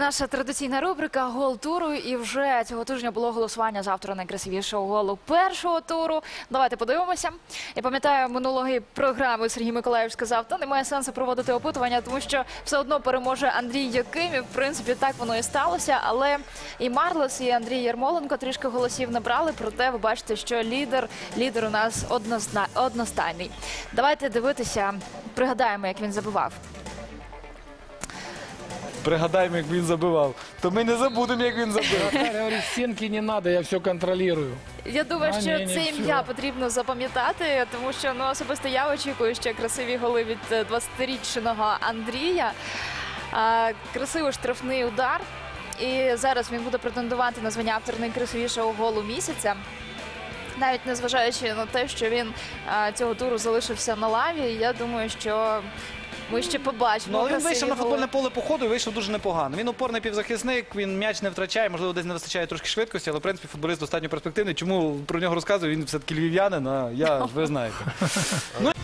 Наша традиційна рубрика Гол туру. І вже цього тижня було голосування за автора найкрасивішого голу першого туру. Давайте подивимося. Я пам'ятаю минулої програми Сергій Миколаївич сказав, та немає сенсу проводити опитування, тому що все одно переможе Андрій Якимів. В принципі, так воно і сталося. Але і Марлес, і Андрій Ярмоленко трішки голосів набрали. Проте ви бачите, що лідер лідер у нас одностайний. Давайте дивитися, пригадаємо, як він забивав. Пригадаємо, як він забивав. То ми не забудемо, як він забив. Вратарь говорит, стенки не надо, я все контролирую. Я думаю, А, що ні, ні, це ім'я потрібно запам'ятати, тому що ну особисто я очікую ще красиві голи від е, 20-річного Андрія. А, красивий штрафний удар. І зараз він буде претендувати на звання автора найкрасивішого голу місяця. Навіть незважаючи на те, що він а, цього туру залишився на лаві, я думаю, що ми ще побачимо. Ну, але він красиві вийшов на голи. футбольне поле по ходу і вийшов дуже непогано. Він опорний півзахисник, він м'яч не втрачає, можливо, десь не вистачає трошки швидкості, але в принципі футболіст достатньо перспективний. Чому про нього розказую? Він все-таки львів'янин, а я ви знаєте. Ну,